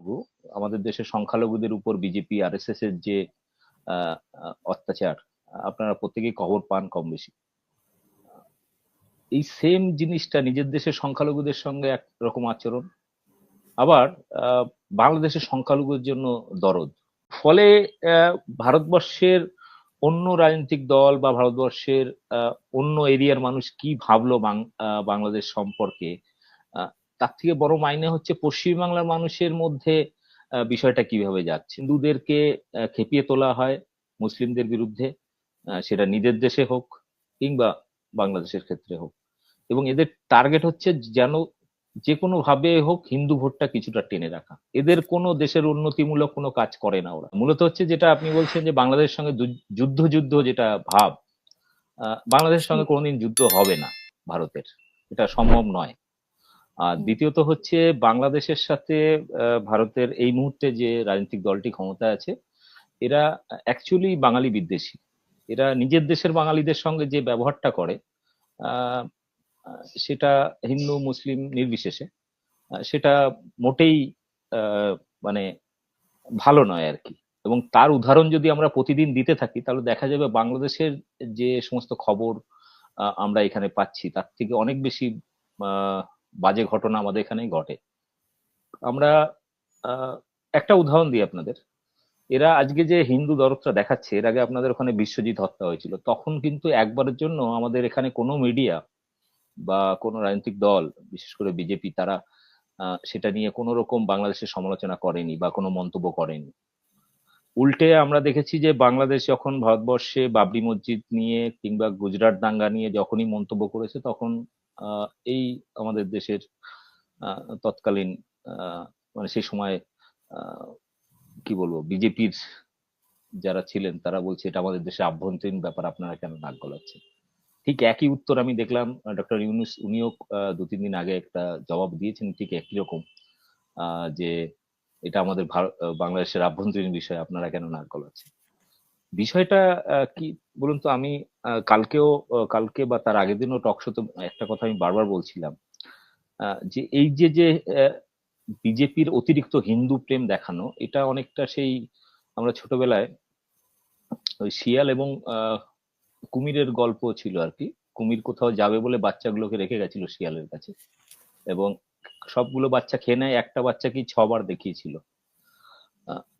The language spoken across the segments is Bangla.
সংখ্যালঘু। আমাদের দেশের সংখ্যালঘুদের উপর বিজেপি আর এস এস এর যে অত্যাচার, আপনারা প্রত্যেকেই খবর পান কম বেশি এই সেম জিনিসটা নিজের দেশের সংখ্যালঘুদের সঙ্গে এক রকম আচরণ। আবার বাংলাদেশের সংখ্যালঘুদের জন্য দরদ। ফলে ভারতবর্ষের অন্য রাজনৈতিক দল বা ভারতবর্ষের অন্য এরিয়ার মানুষ কি ভাবলো বাংলাদেশ সম্পর্কে তার থেকে বড় মাইনে হচ্ছে পশ্চিমবাংলার মানুষের মধ্যে বিষয়টা কীভাবে যাচ্ছে? হিন্দুদেরকে খেপিয়ে তোলা হয় মুসলিমদের বিরুদ্ধে সেটা নিজের দেশে হোক কিংবা বাংলাদেশের ক্ষেত্রে হোক। এবং এদের টার্গেট হচ্ছে যেন যে কোনো ভাবে হোক হিন্দু ভোটটা কিছুটা টেনে রাখা। এদের কোনো দেশের উন্নতিমূলক কোনো কাজ করে না ওরা। মূলত হচ্ছে যেটা আপনি বলছেন যে বাংলাদেশের সঙ্গে যুদ্ধ যুদ্ধ যেটা ভাব বাংলাদেশের সঙ্গে কোনোদিন যুদ্ধ হবে না ভারতের। এটা সম্ভব নয়। আর দ্বিতীয়ত হচ্ছে বাংলাদেশের সাথে ভারতের এই মুহূর্তে যে রাজনৈতিক দলটি ক্ষমতায় আছে এরা অ্যাকচুয়ালি বাঙালি বিদ্বেষী। এরা নিজের দেশের বাঙালিদের সঙ্গে যে ব্যবহারটা করে সেটা হিন্দু মুসলিম নির্বিশেষে সেটা মোটেই মানে ভালো নয় আর কি। এবং তার উদাহরণ যদি আমরা প্রতিদিন দিতে থাকি তাহলে দেখা যাবে বাংলাদেশের যে সমস্ত খবর আমরা এখানে পাচ্ছি তার থেকে অনেক বেশি বাজে ঘটনা আমাদের এখানেই ঘটে। আমরা একটা উদাহরণ দিই আপনাদের। এরা আজকে যে হিন্দু দরদটা দেখাচ্ছে, এর আগে আপনাদের ওখানে বিশ্বজিৎ হত্যা হয়েছিল। তখন কিন্তু একবারের জন্য আমাদের এখানে কোনো মিডিয়া বা কোনো রাজনৈতিক দল, বিশেষ করে বিজেপি, তারা সেটা নিয়ে কোনো রকম বাংলাদেশের সমালোচনা করেনি বা কোনো মন্তব্য করেনি। উল্টে আমরা দেখেছি যে বাংলাদেশ যখন ভারতবর্ষে বাবরি মসজিদ নিয়ে কিংবা গুজরাট দাঙ্গা নিয়ে যখনই মন্তব্য করেছে, তখন এই আমাদের দেশের তৎকালীন মানে সেই সময় কি বলব, বিজেপির যারা ছিলেন, তারা বলছে এটা আমাদের দেশের আভ্যন্তরীণ ব্যাপার, আপনারা কেন নাক গলাচ্ছেন? ঠিক একই উত্তর আমি দেখলাম ডক্টর ইউনুস, উনিও দু তিন দিন আগে একটা জবাব দিয়েছেন ঠিক একই রকম যে এটা আমাদের বাংলাদেশের আভ্যন্তরীণ বিষয়, আপনারা কেন নাক গলাচ্ছেন বিষয়টা কি বলুন তো, আমি কালকেও কালকে বা তার আগের দিনও টক শোতে একটা কথা আমি বারবার বলছিলাম যে এই যে যে বিজেপির অতিরিক্ত হিন্দু প্রেম দেখানো, এটা অনেকটা সেই আমরা ছোটবেলায় ওই শিয়াল এবং কুমিরের গল্প ছিল আর কি। কুমির কোথাও যাবে বলে বাচ্চাগুলোকে রেখে গেছিল শিয়ালের কাছে। এবং সবগুলো বাচ্চা খেয়ে নেয়, একটা বাচ্চাকেই ছবার দেখিয়েছিল।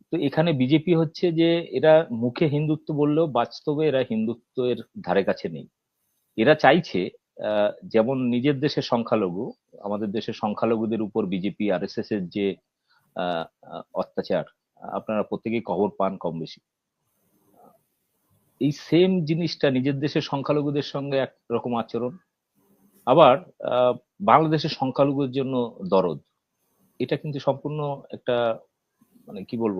তো এখানে বিজেপি হচ্ছে যে এরা মুখে হিন্দুত্ব বললেও বাস্তবে এরা হিন্দুত্বের ধারে কাছে নেই। এরা চাইছে যেমন নিজের দেশের সংখ্যালঘু, আমাদের দেশের সংখ্যালঘুদের উপর বিজেপি আর এস এর যে অত্যাচার, আপনারা প্রত্যেকেই খবর পান কম বেশি। এই সেম জিনিসটা নিজের দেশের সংখ্যালঘুদের সঙ্গে একরকম আচরণ। আবার বাংলাদেশের সংখ্যালঘুদের জন্য দরদ। এটা কিন্তু সম্পূর্ণ একটা মানে কি বলব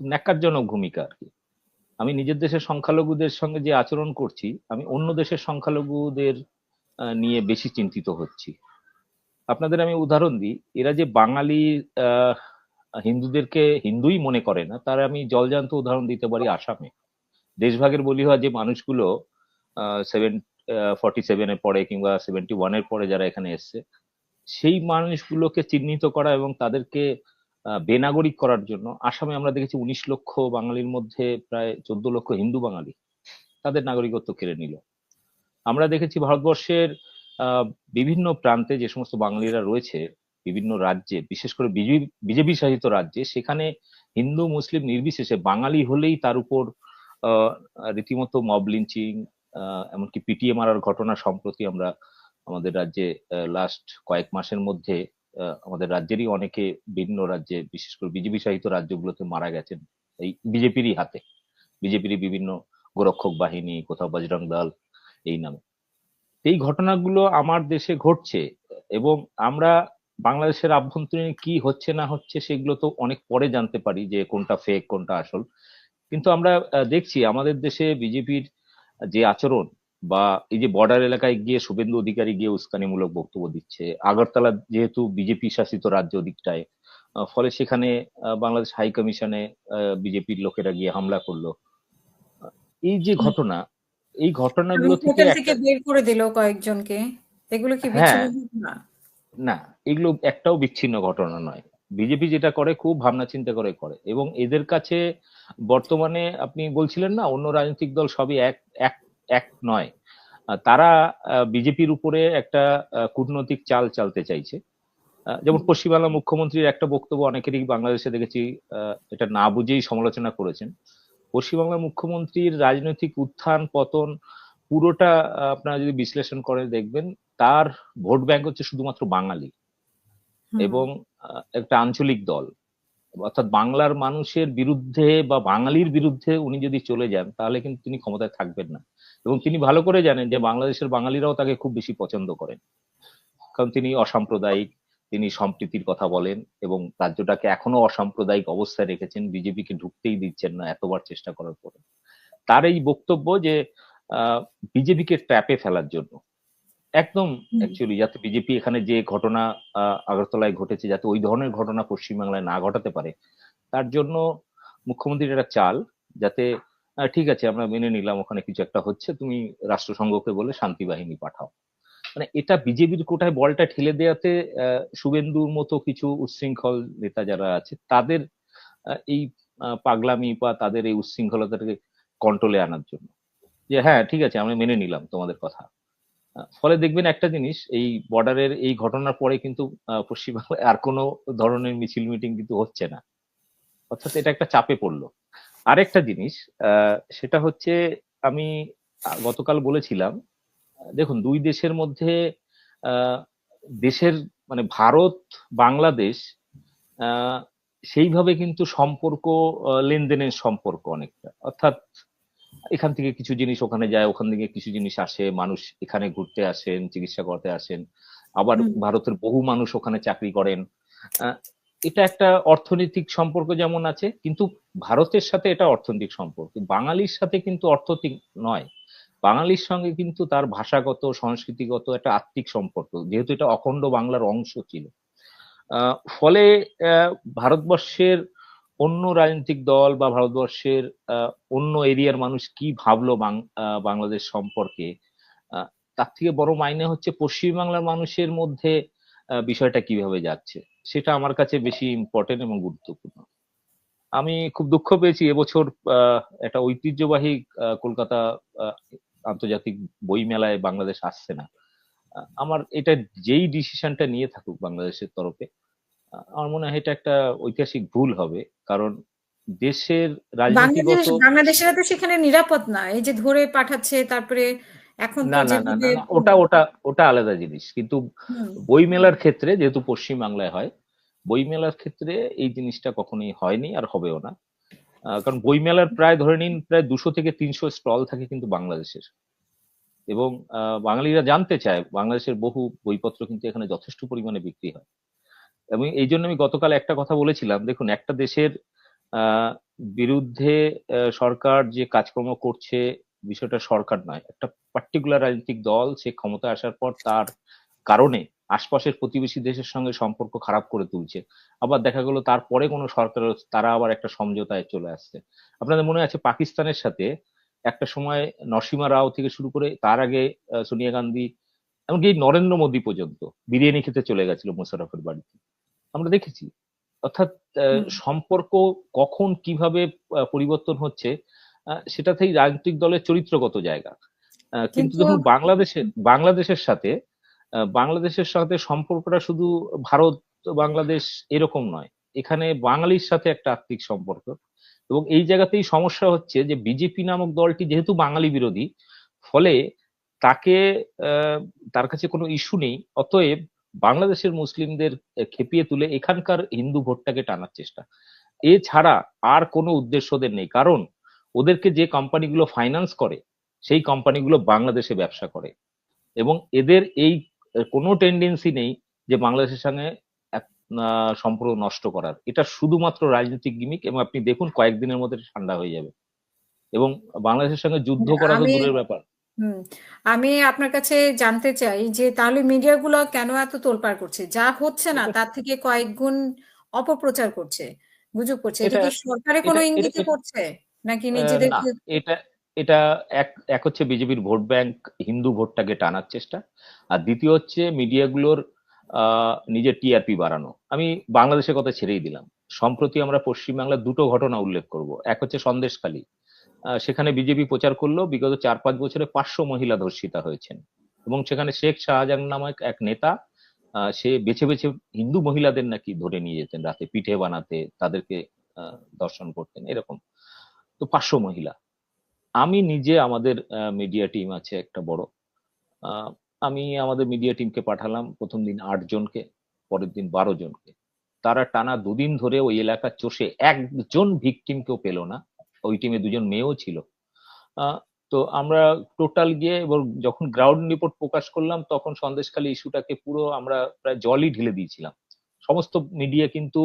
ন্যাকারজনক ভূমিকা আর কি। আমি নিজের দেশের সংখ্যালঘুদের সঙ্গে যে আচরণ করছি, আমি অন্য দেশের সংখ্যালঘুদের নিয়ে বেশি চিন্তিত হচ্ছি। আপনাদের আমি উদাহরণ দিই, এরা যে বাঙালি হিন্দুদেরকে হিন্দুই মনে করে না, তার আমি জলজান্ত উদাহরণ দিতে পারি আসামে। দেশভাগের বলি হয় যে মানুষগুলো সেভেন ফর্টি সেভেনের পরে কিংবা সেভেন্টি ওয়ানের পরে যারা এখানে এসছে, সেই মানুষগুলোকে চিহ্নিত করা এবং তাদেরকে বেনাগরিক করার জন্য, আসামে আমরা দেখেছি উনিশ লক্ষ বাঙালির মধ্যে প্রায় চোদ্দ লক্ষ হিন্দু বাঙালি তাদের নাগরিকত্ব কেড়ে নিল। আমরা দেখেছি ভারতবর্ষের বিভিন্ন প্রান্তে যে সমস্ত বাঙালিরা রয়েছে, বিভিন্ন রাজ্যে, বিশেষ করে বিজেপি শাসিত রাজ্যে, সেখানে হিন্দু, মুসলিম নির্বিশেষে বাঙালি হলেই তার উপর রীতিমতো মব লিঞ্চিং এমনকি পিটিএ মারার ঘটনা সম্প্রতি আমরা আমাদের রাজ্যে লাস্ট কয়েক মাসের মধ্যে আমাদের রাজ্যেরই অনেকে বিভিন্ন রাজ্যে, বিশেষ করে বিজেপি শাসিত রাজ্যগুলোতে মারা গেছেন এই বিজেপিরই হাতে। বিজেপিরই বিভিন্ন গোরক্ষক বাহিনী, কোথাও বজরং দল, এই নামে। এই ঘটনাগুলো আমার দেশে ঘটছে এবং আমরা বাংলাদেশের আভ্যন্তরীণ কি হচ্ছে না হচ্ছে সেগুলো তো অনেক পরে জানতে পারি যে কোনটা ফেক কোনটা আসল। কিন্তু আমরা দেখছি আমাদের দেশে বিজেপির যে আচরণ বা এই যে বর্ডার এলাকায় গিয়ে শুভেন্দু অধিকারী গিয়ে উস্কানিমূলক বক্তব্য দিচ্ছে আগরতলা যেহেতু বিজেপি শাসিত রাজ্য দিকটায় ফলে সেখানে বাংলাদেশ হাই কমিশনে বিজেপির লোকেরা গিয়ে হামলা করল। এই যে ঘটনা এই ঘটনাগুলো থেকে বের করে দিল কয়েকজনকে। এগুলো কি হ্যাঁ। বিচ্ছিন্ন না এগুলো একটাও বিচ্ছিন্ন ঘটনা নয়। বিজেপি যেটা করে খুব ভাবনা চিন্তা করে করে। এবং এদের কাছে বর্তমানে আপনি বলছিলেন না অন্য রাজনৈতিক দল সবই এক এক এক নয়। তারা বিজেপির উপরে একটা কূটনৈতিক চাল চালতে চাইছে। যেমন পশ্চিমবাংলা মুখ্যমন্ত্রীর একটা বক্তব্য অনেকেরই বাংলাদেশে দেখেছি আহ, এটা না বুঝেই সমালোচনা করেছেন। পশ্চিমবাংলার মুখ্যমন্ত্রীর রাজনৈতিক উত্থান পতন পুরোটা আপনারা যদি বিশ্লেষণ করে দেখবেন তার ভোট ব্যাংক হচ্ছে শুধুমাত্র বাঙালি। এবং একটা আঞ্চলিক দল। অর্থাৎ বাংলার মানুষের বিরুদ্ধে বা বাঙালির বিরুদ্ধে উনি যদি চলে যান, তাহলে কিন্তু তিনি ক্ষমতায় থাকবেন না। এবং তিনি ভালো করে জানেন যে বাংলাদেশের বাঙালিরাও তাকে খুব বেশি পছন্দ করেন। কারণ তিনি অসাম্প্রদায়িক, তিনি সম্প্রীতির কথা বলেন এবং রাজ্যটাকে এখনও অসাম্প্রদায়িক অবস্থায় রেখেছেন, বিজেপিকে ঢুকতেই দিচ্ছেন না এতবার চেষ্টা করার পরে। তার এই বক্তব্য যে বিজেপিকে ট্র্যাপে ফেলার জন্য একদম। অ্যাকচুয়ালি যাতে বিজেপি এখানে যে ঘটনা আগরতলায় ঘটেছে যাতে ওই ধরনের ঘটনা পশ্চিমবাংলায় না ঘটাতে পারে তার জন্য মুখ্যমন্ত্রীর একটা চাল যাতে ঠিক আছে আমরা মেনে নিলাম ওখানে কিছু একটা হচ্ছে তুমি রাষ্ট্রসংঘকে বলে শান্তি বাহিনী পাঠাও। মানে এটা বিজেপির কোটায় বলটা ঠেলে দেওয়াতে আহ, শুভেন্দুর মতো কিছু উচ্ছৃঙ্খল নেতা যারা আছে তাদের এই পাগলামি বা তাদের এই উচ্ছৃঙ্খলতাটাকে কন্ট্রোলে আনার জন্য। যে হ্যাঁ ঠিক আছে আমরা মেনে নিলাম তোমাদের কথা। ফলে দেখবেন একটা জিনিস, এই বর্ডারের এই ঘটনার পরে কিন্তু পশ্চিমবাংলায় আর কোনো ধরনের মিছিল মিটিং কিন্তু হচ্ছে না। অর্থাৎ এটা একটা চাপে পড়ল। আরেকটা জিনিস সেটা হচ্ছে আমি গতকাল বলেছিলাম, দেখুন, দুই দেশের মধ্যে দেশের মানে ভারত, বাংলাদেশ সেইভাবে কিন্তু সম্পর্ক লেনদেনের সম্পর্ক অনেকটা। অর্থাৎ এখান থেকে কিছু জিনিস ওখানে যায় ওখান থেকে কিছু জিনিস আসে মানুষ এখানে ঘুরতে আসেন চিকিৎসা করতে আসেন। আবার ভারতের বহু মানুষ ওখানে চাকরি করেন। এটা একটা অর্থনৈতিক সম্পর্ক যেমন আছে কিন্তু ভারতের সাথে এটা অর্থনৈতিক সম্পর্ক। বাঙালির সাথে কিন্তু অর্থনৈতিক নয়। বাঙালির সঙ্গে কিন্তু তার ভাষাগত সংস্কৃতিগত একটা আত্মিক সম্পর্ক যেহেতু এটা অখণ্ড বাংলার অংশ ছিল। আহ, ফলে আহ, ভারতবর্ষের অন্য রাজনৈতিক দল বা ভারতবর্ষের অন্য এরিয়ার মানুষ কি ভাবলো বাংলাদেশ সম্পর্কে? তার থেকে বড় মাইনে হচ্ছে পশ্চিমবাংলার মানুষের মধ্যে বিষয়টা কীভাবে যাচ্ছে? সেটা আমার কাছে বেশি ইম্পর্টেন্ট এবং গুরুত্বপূর্ণ। আমি খুব দুঃখ পেয়েছি এবছর একটা ঐতিহ্যবাহী কলকাতা আন্তর্জাতিক বই মেলায় বাংলাদেশ আসছে না। আমার এটা যেই ডিসিশনটা নিয়ে থাকুক বাংলাদেশের তরফে আমার মনে হয় এটা একটা ঐতিহাসিক ভুল হবে। কারণ দেশের বাংলাদেশ বাংলাদেশেরা তো সেখানে নিরাপদ না। এই যে ধরে পাঠাচ্ছে তারপরে এখন না না না ওটা ওটা ওটা আলাদা জিনিস। কিন্তু বই মেলার ক্ষেত্রে যেহেতু পশ্চিম বাংলায় হয় বই মেলার ক্ষেত্রে এই জিনিসটা কখনোই হয়নি আর হবেও না। কারণ বই মেলার প্রায় ধরে নিন প্রায় দুশো থেকে তিনশো স্টল থাকে কিন্তু বাংলাদেশের। এবং আহ, বাঙালিরা জানতে চায় বাংলাদেশের বহু বইপত্র কিন্তু এখানে যথেষ্ট পরিমাণে বিক্রি হয়। এবং এই জন্য আমি গতকাল একটা কথা বলেছিলাম। দেখুন, একটা দেশের বিরুদ্ধে সরকার যে কাজকর্ম করছে, বিষয়টা সরকার নয়। একটা পার্টিকুলার রাজনৈতিক দল, সে ক্ষমতা আসার পর তার কারণে আশপাশের প্রতিবেশী দেশের সঙ্গে সম্পর্ক খারাপ করে তুলছে। আবার দেখা গেল তারপরে কোনো সরকার তারা আবার একটা সমঝোতায় চলে আসছে। আপনাদের মনে আছে পাকিস্তানের সাথে একটা সময় নরসিমা রাও থেকে শুরু করে তার আগে সোনিয়া গান্ধী, এমনকি নরেন্দ্র মোদী পর্যন্ত বিরিয়ানি খেতে চলে গেছিল মোশাররফের বাড়িতে। আমরা দেখেছি। অর্থাৎ সম্পর্ক কখন কীভাবে পরিবর্তন হচ্ছে সেটাতেই রাজনৈতিক দলের চরিত্রগত জায়গা। কিন্তু দেখুন বাংলাদেশের বাংলাদেশের সাথে বাংলাদেশের সাথে সম্পর্কটা শুধু ভারত বাংলাদেশ এরকম নয়। এখানে বাঙালির সাথে একটা আত্মিক সম্পর্ক। এবং এই জায়গাতেই সমস্যা হচ্ছে যে বিজেপি নামক দলটি যেহেতু বাঙালি বিরোধী ফলে তাকে আহ, তার কাছে কোনো ইস্যু নেই। অতএব বাংলাদেশের মুসলিমদের খেপিয়ে তুলে এখানকার হিন্দু ভোটটাকে টানার চেষ্টা। এছাড়া আর কোনো উদ্দেশ্য ওদের নেই। কারণ ওদেরকে যে কোম্পানিগুলো ফাইন্যান্স করে সেই কোম্পানিগুলো বাংলাদেশে ব্যবসা করে। এবং এদের এই কোনো টেন্ডেন্সি নেই যে বাংলাদেশের সঙ্গে সম্পর্ক নষ্ট করার। এটা শুধুমাত্র রাজনৈতিক গিমিক এবং আপনি দেখুন কয়েকদিনের মধ্যে ঠান্ডা হয়ে যাবে। এবং বাংলাদেশের সঙ্গে যুদ্ধ করা তো দূরের ব্যাপার। হুম আমি আপনার কাছে জানতে চাই যে তাহলে মিডিয়াগুলো কেন এত তোলপাড় করছে? যা হচ্ছে না তার থেকে কয়েক গুণ অপপ্রচার করছে গুজব করছে। এটা কি সরকারে কোনো ইঙ্গিতে করছে? নাকি নিজেদের এটা এটা এক এক হচ্ছে বিজেপির ভোট ব্যাংক হিন্দু ভোটটাকে টানার চেষ্টা। আর দ্বিতীয় হচ্ছে মিডিয়াগুলোর আহ, নিজের টিআরপি বাড়ানো। আমি বাংলাদেশের কথা ছেড়েই দিলাম। সম্প্রতি আমরা পশ্চিমবাংলার দুটো ঘটনা উল্লেখ করব। এক হচ্ছে সন্দেশখালী। সেখানে বিজেপি প্রচার করল। বিগত চার পাঁচ বছরে পাঁচশো মহিলা ধর্ষিতা হয়েছেন। এবং সেখানে শেখ শাহজাহান নামক এক নেতা সে বেছে বেছে হিন্দু মহিলাদের নাকি ধরে নিয়ে যেতেন, রাতে পিঠে বানাতে, তাদেরকে দর্শন করতেন, এরকম। তো পাঁচশো মহিলা। আমি নিজে আমাদের মিডিয়া টিম আছে একটা বড়। আমি আমাদের মিডিয়া টিমকে পাঠালাম, প্রথম দিন আট জনকে, পরের দিন বারো জনকে। তারা টানা দুদিন ধরে ওই এলাকা চষে একজন ভিকটিমকেও পেল না। ওই টিমে দুজন মেয়েও ছিল। আহ, তো আমরা টোটাল গিয়ে এবং যখন গ্রাউন্ড রিপোর্ট প্রকাশ করলাম তখন সন্দেশখালী ইস্যুটাকে পুরো আমরা প্রায় জলই ঢেলে দিয়েছিলাম। সমস্ত মিডিয়া কিন্তু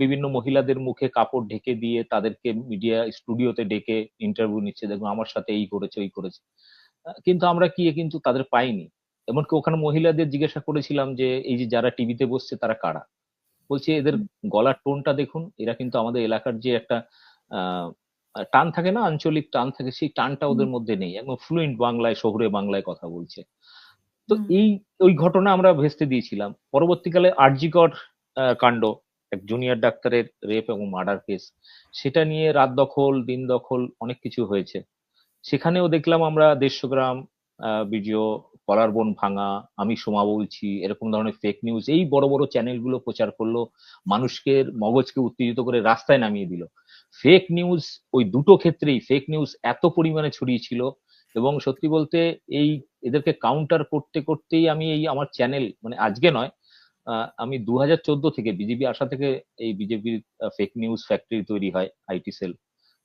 বিভিন্ন মহিলাদের মুখে কাপড় ঢেকে দিয়ে তাদেরকে মিডিয়া স্টুডিওতে ডেকে ইন্টারভিউ নিচ্ছে দেখুন আমার সাথে এই করেছে ওই করেছে। কিন্তু আমরা কি কিন্তু তাদের পাইনি। এমনকি ওখানে মহিলাদের জিজ্ঞাসা করেছিলাম যে এই যে যারা টিভিতে বসছে তারা কারা? বলছে এদের গলার টোনটা দেখুন এরা কিন্তু আমাদের এলাকার যে একটা আহ, টান থাকে না আঞ্চলিক টান থাকে সেই টানটা ওদের মধ্যে নেই। একদম ফ্লুয়েন্ট বাংলায় শহুরে বাংলায় কথা বলছে। তো এই ওই ঘটনা আমরা ভেস্তে দিয়েছিলাম। পরবর্তীকালে আরজিকর কাণ্ড এক জুনিয়র ডাক্তারের রেপ এবং মার্ডার কেস সেটা নিয়ে রাত দখল দিন দখল অনেক কিছু হয়েছে। সেখানেও দেখলাম আমরা দেড়শো গ্রাম ভিডিও কলার বোন ভাঙা, আমি সোমা বলছি, এরকম ধরনের ফেক নিউজ এই বড় বড় চ্যানেলগুলো প্রচার করল, মানুষকে, মগজকে উত্তেজিত করে রাস্তায় নামিয়ে দিল। ফেক নিউজ ওই দুটো ক্ষেত্রেই ফেক নিউজ এত পরিমাণে ছড়িয়েছিল এবং সত্যি বলতে এই এদেরকে কাউন্টার করতে করতেই আমি এই আমার চ্যানেল মানে আজকে নয় আমি দু হাজার চোদ্দ থেকে বিজেপি আসা থেকে এই বিজেপির ফেক নিউজ ফ্যাক্টরি তৈরি হয় আইটি সেল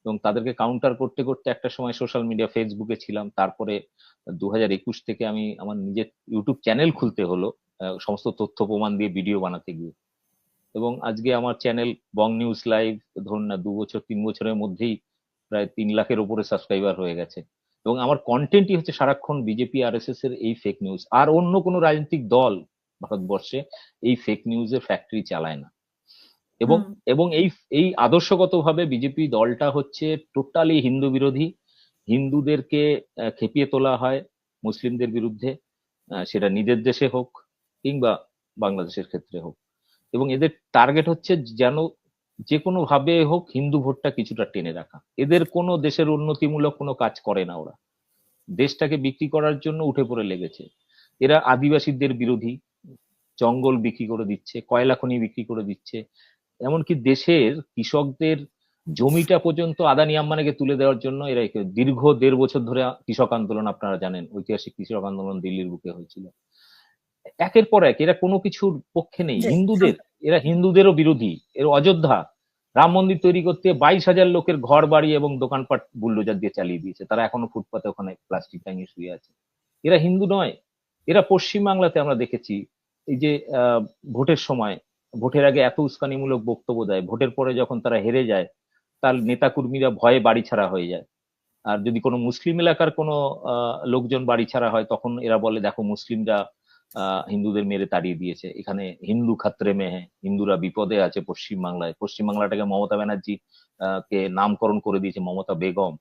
এবং তাদেরকে কাউন্টার করতে করতে একটা সময় সোশ্যাল মিডিয়া ফেসবুকে ছিলাম। তারপরে দু একুশ থেকে আমি আমার নিজের ইউটিউব চ্যানেল খুলতে হলো সমস্ত তথ্য প্রমাণ দিয়ে ভিডিও বানাতে গিয়ে। এবং আজকে আমার চ্যানেল বং নিউজ লাইভ ধরুন না, দু বছর, তিন বছরের মধ্যেই প্রায় তিন লাখের উপরে সাবস্ক্রাইবার হয়ে গেছে। এবং আমার কন্টেন্টই হচ্ছে সারাক্ষণ বিজেপি আর এস এর এই ফেক নিউজ আর অন্য কোনো রাজনৈতিক দল ভারতবর্ষে এই ফেক নিউজের ফ্যাক্টরি চালায় না। এবং এবং এই এই আদর্শগতভাবে বিজেপি দলটা হচ্ছে টোটালি হিন্দু বিরোধী। হিন্দুদেরকে খেপিয়ে তোলা হয় মুসলিমদের বিরুদ্ধে সেটা নিজের দেশে হোক কিংবা বাংলাদেশের ক্ষেত্রে হোক। এবং এদের টার্গেট হচ্ছে যেন যে কোনো ভাবে হোক হিন্দু ভোটটা কিছুটা টেনে রাখা। এদের কোনো দেশের উন্নতিমূলক কোনো কাজ করে না ওরা। দেশটাকে বিক্রি করার জন্য উঠে পড়ে লেগেছে। এরা আদিবাসীদের বিরোধী। জঙ্গল বিক্রি করে দিচ্ছে কয়লা খনি বিক্রি করে দিচ্ছে এমনকি দেশের কৃষকদের জমিটা পর্যন্ত আদানি আম্বানিকে তুলে দেওয়ার জন্য এরা দীর্ঘ দেড় বছর ধরে কৃষক আন্দোলন আপনারা জানেন ঐতিহাসিক কৃষক আন্দোলন দিল্লির বুকে হয়েছিল। একের পর এক এরা কোনো কিছুর পক্ষে নেই। হিন্দুদের এরা হিন্দুদেরও বিরোধী। এর অযোধ্যা রাম মন্দির তৈরি করতে বাইশ হাজার লোকের ঘর বাড়ি এবং দোকানপাট বুল্ডোজার দিয়ে চালিয়ে দিয়েছে। তারা এখনও ফুটপাতে ওখানে প্লাস্টিক টাঙিয়ে শুয়ে আছে। এরা হিন্দু নয়। এরা পশ্চিম বাংলাতে আমরা দেখেছি এই যে আহ, ভোটের সময় ভোটের আগে এত উস্কানিমূলক বক্তব্য দেয়, ভোটের পরে যখন তারা হেরে যায় তার নেতাকর্মীরা ভয়ে বাড়ি ছাড়া হয়ে যায়। আর যদি কোনো মুসলিম এলাকার কোনো লোকজন বাড়ি ছাড়া হয়, তখন এরা বলে, দেখো, মুসলিমরা হিন্দুদের মেরে তাড়িয়ে দিয়েছে। এখানে হিন্দু খাত্রে মেহে, হিন্দুরা বিপদে আছে পশ্চিম বাংলায় পশ্চিম বাংলাটাকে মমতা ব্যানার্জি কে নামকরণ করে দিয়েছে, মমতা বেগম।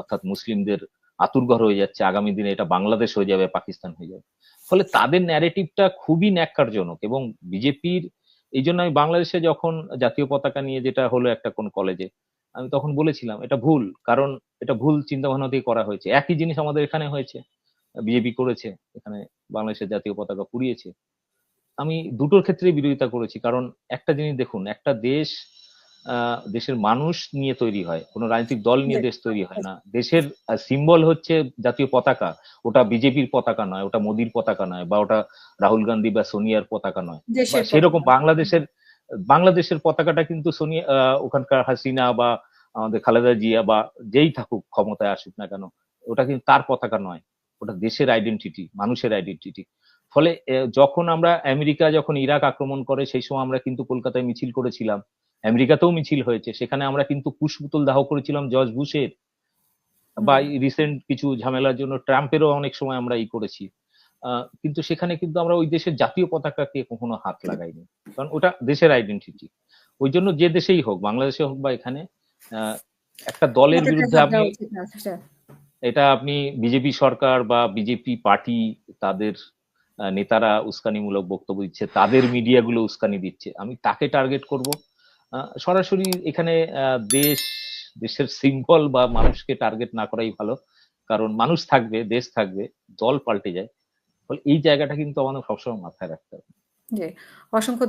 অর্থাৎ মুসলিমদের আতুরঘর হয়ে যাচ্ছে, আগামী দিনে এটা বাংলাদেশ হয়ে যাবে, পাকিস্তান হয়ে যাবে। ফলে তাদের ন্যারেটিভটা খুবই ন্যাক্কারজনক এবং বিজেপির এই জন্য আমি বাংলাদেশে যখন জাতীয় পতাকা নিয়ে যেটা হলো একটা কোন কলেজে আমি তখন বলেছিলাম, এটা ভুল, কারণ এটা ভুল চিন্তা ভাবনা দিয়ে করা হয়েছে। একই জিনিস আমাদের এখানে হয়েছে। বিজেপি করেছে, এখানে বাংলাদেশের জাতীয় পতাকা পুড়িয়েছে। আমি দুটোর ক্ষেত্রে বিরোধিতা করেছি, কারণ একটা জিনিস দেখুন, একটা দেশ দেশের মানুষ নিয়ে তৈরি হয় কোনো রাজনৈতিক দল নিয়ে দেশ তৈরি হয় না। দেশের সিম্বল হচ্ছে জাতীয় পতাকা। ওটা বিজেপির পতাকা নয় ওটা মোদির পতাকা নয় বা ওটা রাহুল গান্ধী বা সোনিয়ার পতাকা নয়। সেরকম বাংলাদেশের বাংলাদেশের পতাকাটা কিন্তু সোনিয়া ওখানকার হাসিনা বা আমাদের খালেদা জিয়া বা যেই থাকুক ক্ষমতায় আসুক না কেন ওটা কিন্তু তার পতাকা নয়। ওটা দেশের আইডেন্টিটি মানুষের আইডেন্টিটি ফলে যখন আমরা আমেরিকা যখন ইরাক আক্রমণ করে সেই সময় আমরা কিন্তু কলকাতায় মিছিল করেছিলাম। আমেরিকাতেও মিছিল হয়েছে। সেখানে আমরা কিন্তু পুষ্পতুল দাহ করেছিলাম জর্জ বুশের। বা রিসেন্ট কিছু ঝামেলার জন্য ট্রাম্পেরও অনেক সময় আমরা ই করেছি। কিন্তু সেখানে কিন্তু আমরা ওই দেশের জাতীয় পতাকাকে কখনো হাত লাগাইনি। কারণ ওটা দেশের আইডেন্টিটি ওই জন্য যে দেশেই হোক বাংলাদেশে হোক বা এখানে আহ, একটা দলের বিরুদ্ধে আপনি। এটা আপনি বিজেপি সরকার বা বিজেপি পার্টি তাদের নেতারা উস্কানিমূলক বক্তব্য দিচ্ছে তাদের মিডিয়াগুলো উস্কানি দিচ্ছে। আমি তাকে টার্গেট করব। সরাসরি এখানে দেশ, দেশের সিম্বল বা মানুষকে টার্গেট না করাই ভালো। কারণ মানুষ থাকবে, দেশ থাকবে, দল পাল্টে যায়। এই জায়গাটা কিন্তু আমাদের সবসময় মাথায় রাখতে হবে। অসংখ্য